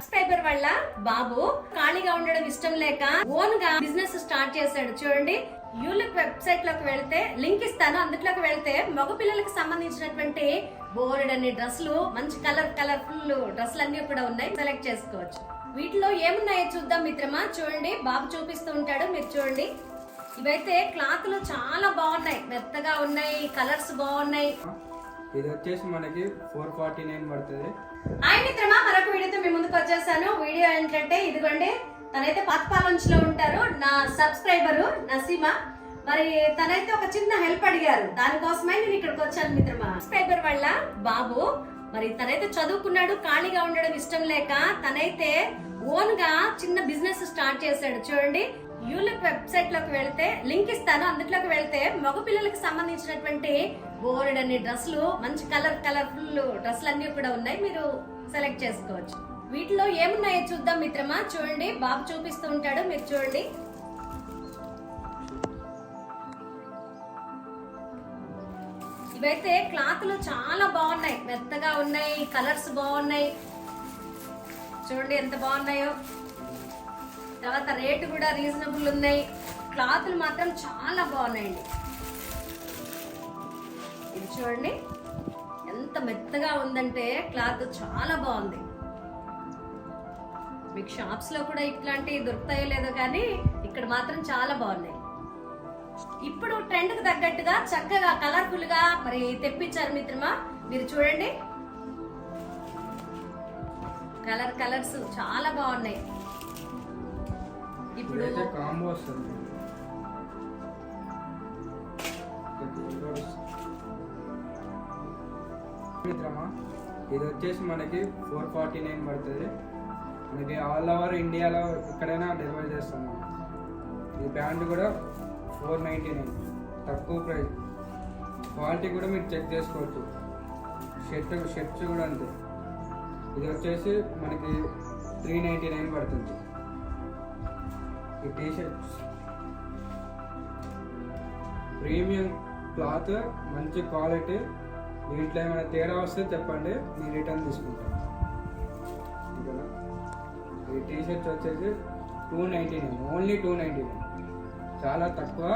Subscriber వల్ల బాబు ఖాళీగా ఉండడం ఇష్టం లేక ఓన్గా బిజినెస్ స్టార్ట్ చేశాడు. చూడండి యూలిక్ వెబ్సైట్లోకి వెళ్తే లింక్ ఇస్తాను. అందులోకి వెళ్తే మగ పిల్లలకు సంబంధించినటువంటి బోర్డ్ అన్ని డ్రెస్సులు మంచి కలర్ కలర్ఫుల్ డ్రెస్సులు అన్ని కూడా ఉన్నాయి. సెలెక్ట్ చేసుకోవచ్చు. వీటిలో ఏమున్నాయో చూద్దాం మిత్రమా. చూడండి బాబు చూపిస్తూ ఉంటాడు. మీరు చూడండి. ఇవైతే క్లాత్లు చాలా బాగున్నాయి. మెత్తగా ఉన్నాయి కలర్స్ బాగున్నాయి. ఇది వచ్చేసి మనకి ఫోర్ ఫార్టీ నైన్ పడుతుంది. హాయ్ మిత్రమా. వీడియోతో మీ ముందుకు వచ్చేసాను. వీడియో ఏంటంటే ఇదిగోండి తనైతే పాతపాలంచ్ ఉంటారు. నా సబ్స్క్రైబరు నసీమ. మరి తనైతే ఒక చిన్న హెల్ప్ అడిగారు. దానికోసమే నేను ఇక్కడికి వచ్చాను మిత్రమా. సబ్స్క్రైబర్ వల్ల బాబు. మరి తనైతే చదువుకున్నాడు ఖాళీగా ఉండడం ఇష్టం లేక తనైతే ఓన్గా చిన్న బిజినెస్ స్టార్ట్ చేశాడు. చూడండి యూలిక్ వెబ్సైట్లోకి వెళ్తే లింక్ ఇస్తాను. అందులోకి వెళ్తే మగ పిల్లలకు సంబంధించినటువంటి బోర్డ్ అన్ని డ్రెస్సులు మంచి కలర్ కలర్ఫుల్ డ్రెస్సులు అన్ని కూడా ఉన్నాయి. మీరు సెలెక్ట్ చేసుకోవచ్చు. వీటిలో ఏమున్నాయో చూద్దాం మిత్రమా. చూడండి బాబు చూపిస్తూ ఉంటాడు. మీరు చూడండి. ఇవైతే క్లాత్లు చాలా బాగున్నాయి. మెత్తగా ఉన్నాయి కలర్స్ బాగున్నాయి. చూడండి ఎంత బాగున్నాయో. తర్వాత రేటు కూడా రీజనబుల్ ఉన్నాయి. క్లాత్లు మాత్రం చాలా బాగున్నాయండి. ఇది చూడండి. ఎంత మెత్తగా ఉందంటే క్లాత్ చాలా బాగుంది. మీకు షాప్స్లో కూడా ఇట్లాంటివి దొరుకుతాయో లేదో కానీ ఇక్కడ మాత్రం చాలా బాగున్నాయి. ఇప్పుడు ట్రెండ్కు తగ్గట్టుగా చక్కగా కలర్ఫుల్గా మరి తెప్పించారు మిత్రమా? మీరు చూడండి. కలర్ కలర్స్ చాలా బాగున్నాయి. ఇప్పుడు కాంబో మిత్రమా ఇది వచ్చేసి మనకి ఫోర్ ఫార్టీ నైన్ పడుతుంది. మనకి ఆల్ ఓవర్ ఇండియాలో ఎక్కడైనా డెలివరీ చేస్తాం మనం. ఈ ప్యాంట్ కూడా ఫోర్ నైంటీ నైన్ తక్కువ ప్రైస్ క్వాలిటీ కూడా మీరు చెక్ చేసుకోవచ్చు. షర్ట్ షర్ట్స్ కూడా అంతే. ఇది వచ్చేసి మనకి త్రీ నైంటీ నైన్ పడుతుంది. ఈ టీ షర్ట్స్ ప్రీమియం క్లాత్ మంచి క్వాలిటీ దీంట్లో ఏమైనా తేడా వస్తే చెప్పండి నేను రిటర్న్ తీసుకుంటాను. ఓకేనా ఈ టీ షర్ట్స్ వచ్చేసి two ninety nine only two ninety nine. చాలా తక్కువ.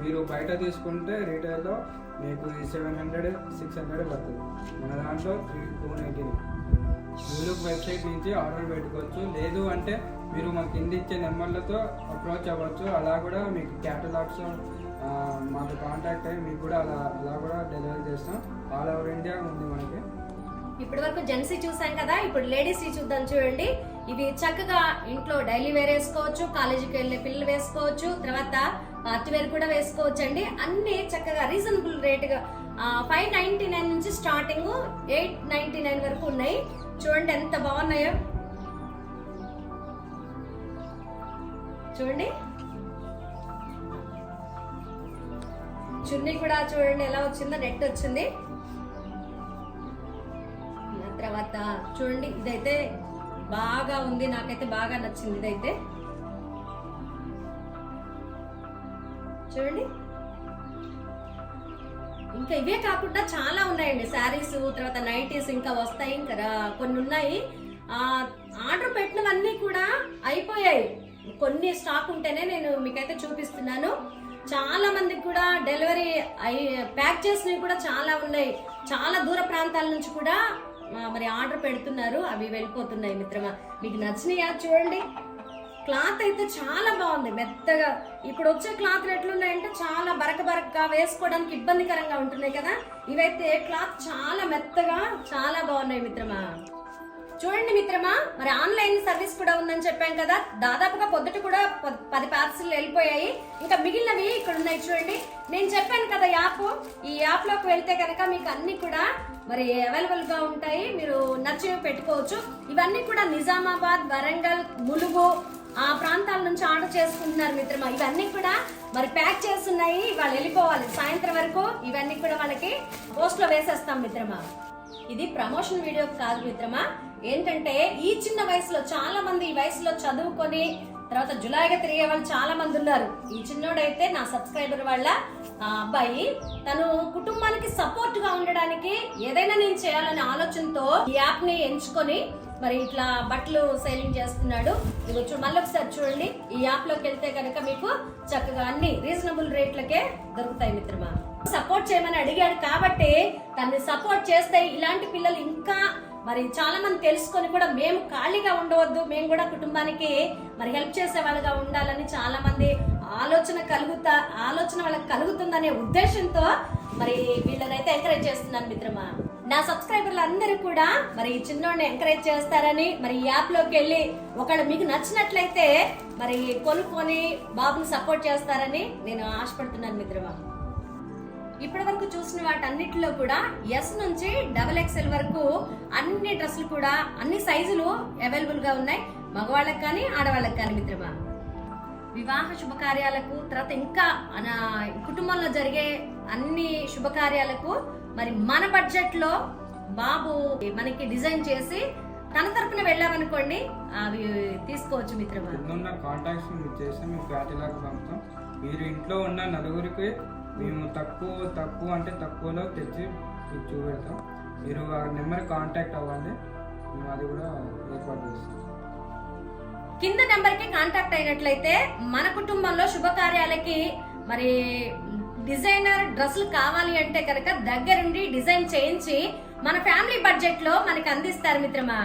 మీరు బయట తీసుకుంటే రీటైల్లో మీకు సెవెన్ హండ్రెడ్ సిక్స్ హండ్రెడ్ పడుతుంది. మన దాంట్లో three two ninety nine. YouTube website నుంచి ఆర్డర్ పెట్టుకోవచ్చు. లేదు అంటే మీరు మాకు కింద ఇచ్చే నెంబర్లతో అప్రోచ్ అవ్వచ్చు. అలా కూడా మీకు క్యాటలాగ్స్ మాకు కాంటాక్ట్ అయ్యి మీకు కూడా అలా అలా కూడా డెలివరీ చేస్తాం. ఆల్ ఓవర్ ఇండియా ఉంది మనకి. ఇప్పటి వరకు జెంట్స్ చూసాం కదా ఇప్పుడు లేడీస్ చూద్దాం చూడండి. ఇవి చక్కగా ఇంట్లో డైలీ వేర్ వేసుకోవచ్చు కాలేజీకి వెళ్ళే పిల్లలు వేసుకోవచ్చు తర్వాత పార్టీ వేర్ కూడా వేసుకోవచ్చు అండి అన్ని చక్కగా రీజనబుల్ రేటుగా ఫైవ్ నైన్టీ నైన్ నుంచి స్టార్టింగ్ ఎయిట్ నైన్టీ నైన్ వరకు ఉన్నాయి. చూడండి ఎంత బాగున్నాయో. చూడండి. చున్నీ కూడా చూడండి ఎలా వచ్చిందో నెట్ వచ్చింది. ఆ తర్వాత చూడండి ఇదైతే బాగా ఉంది నాకైతే బాగా నచ్చింది ఇదైతే. చూడండి. ఇంకా ఇవే కాకుండా చాలా ఉన్నాయండి. శారీస్ తర్వాత నైటీస్ ఇంకా వస్తాయి ఇంకా కొన్ని ఉన్నాయి. ఆర్డర్ పెట్టినవన్నీ కూడా అయిపోయాయి. కొన్ని స్టాక్ ఉంటేనే నేను మీకైతే చూపిస్తున్నాను. చాలా మందికి కూడా డెలివరీ అయి ప్యాక్ చేసినవి కూడా చాలా ఉన్నాయి. చాలా దూర ప్రాంతాల నుంచి కూడా మరి ఆర్డర్ పెడుతున్నారు. అవి వెళ్ళిపోతున్నాయి మిత్రమా. మీకు నచ్చినాయా చూడండి. క్లాత్ అయితే చాలా బాగుంది మెత్తగా. ఇప్పుడు వచ్చే క్లాత్ ఎట్లున్నాయంటే చాలా బరక బరకగా వేసుకోవడానికి ఇబ్బందికరంగా ఉంటున్నాయి కదా. ఇవైతే క్లాత్ చాలా మెత్తగా చాలా బాగున్నాయి మిత్రమా. చూడండి మిత్రమా మరి ఆన్లైన్ సర్వీస్ కూడా ఉందని చెప్పాం కదా. దాదాపుగా పొద్దుట కూడా పది పార్సల్ వెళ్ళిపోయాయి. ఇంకా మిగిలినవి ఇక్కడ ఉన్నాయి చూడండి. నేను చెప్పాను కదా యాప్. ఈ యాప్లోకి వెళ్తే కనుక మీకు అన్ని కూడా మరి అవైలబుల్గా ఉంటాయి. మీరు నచ్చినవి పెట్టుకోవచ్చు. ఇవన్నీ కూడా నిజామాబాద్ వరంగల్ ములుగు ఆ ప్రాంతాల నుంచి ఆర్డర్ చేసుకుంటున్నారు మిత్రమా. ఇవన్నీ కూడా మరి ప్యాక్ చేస్తున్నాయి వాళ్ళు వెళ్ళిపోవాలి. సాయంత్రం వరకు ఇవన్నీ కూడా వాళ్ళకి పోస్ట్లో వేసేస్తాం మిత్రమా. ఇది ప్రమోషన్ వీడియో కాదు మిత్రమా. ఏంటంటే ఈ చిన్న వయసులో చాలా మంది ఈ వయసులో చదువుకొని తర్వాత జులైగా తిరిగే వాళ్ళు చాలా మంది ఉన్నారు. ఈ చిన్నోడైతే నా సబ్స్క్రైబర్ వాళ్ళ ఆ అబ్బాయి. తను కుటుంబానికి సపోర్ట్గా ఉండడానికి ఏదైనా నేను చేయాలనే ఆలోచనతో ఈ యాప్ని ఎంచుకొని మరి ఇట్లా బట్టలు సేలింగ్ చేస్తున్నాడు. ఇది వచ్చి మళ్ళీ ఒకసారి చూడండి. ఈ యాప్లోకి వెళ్తే కనుక మీకు చక్కగా అన్ని రీజనబుల్ రేట్లకే దొరుకుతాయి మిత్రమా. సపోర్ట్ చేయమని అడిగాడు కాబట్టి తనని సపోర్ట్ చేస్తే ఇలాంటి పిల్లలు ఇంకా మరి చాలా మంది తెలుసుకొని కూడా మేము ఖాళీగా ఉండవద్దు. మేము కూడా కుటుంబానికి మరి హెల్ప్ చేసే వాళ్ళగా ఉండాలని చాలా మంది ఆలోచన కలుగుతా ఆలోచన వాళ్ళకి కలుగుతుందనే ఉద్దేశంతో మరి వీళ్ళనైతే ఎంకరేజ్ చేస్తున్నాను మిత్రమా. నా సబ్స్క్రైబర్లు అందరూ కూడా మరి ఈ చిన్నోడిని ఎంకరేజ్ చేస్తారని మరి ఈ యాప్లోకి వెళ్ళి ఒకళ్ళు మీకు నచ్చినట్లయితే మరి కొనుక్కొని బాబుని సపోర్ట్ చేస్తారని నేను ఆశపడుతున్నాను మిత్రమా. ఇప్పటి వరకు చూసిన వాటన్నిటిలో కూడా ఎస్ నుంచి డబల్ ఎక్స్ఎల్ వరకు అన్ని డ్రెస్సులు కూడా అన్ని సైజులు అవైలబుల్గా ఉన్నాయి. మగవాళ్ళకి కానీ ఆడవాళ్ళకి కానీ మిత్రమా. వివాహ శుభకార్యాలకు తర్వాత ఇంకా కుటుంబంలో జరిగే అన్ని శుభకార్యాలకు మరి మన బడ్జెట్లో బాబు మనకి డిజైన్ చేసి తన తరపున వెళ్ళామనుకోండి అవి తీసుకోవచ్చు మిత్రమా? ఉన్న కాంటాక్ట్స్ మీరు చేస్తే మేము క్యాటలాగ్ పంపుతాం. మీరు ఇంట్లో ఉన్న నలుగురికి మేము తక్కువ తక్కువ అంటే తక్కువలో తెచ్చి చూపెడతాం. మీరు ఆ నెంబర్ కాంటాక్ట్ అవ్వండి మేము అది కూడా ఏర్పాటు చేస్తాం. కింద నెంబర్కి కాంటాక్ట్ అయినట్లయితే మన కుటుంబంలో శుభకార్యాలకి మరి డిజైనర్ డ్రెస్సులు కావాలి అంటే కనుక దగ్గరుండి డిజైన్ చేయించి మన ఫ్యామిలీ బడ్జెట్లో మనకి అందిస్తారు మిత్రమా?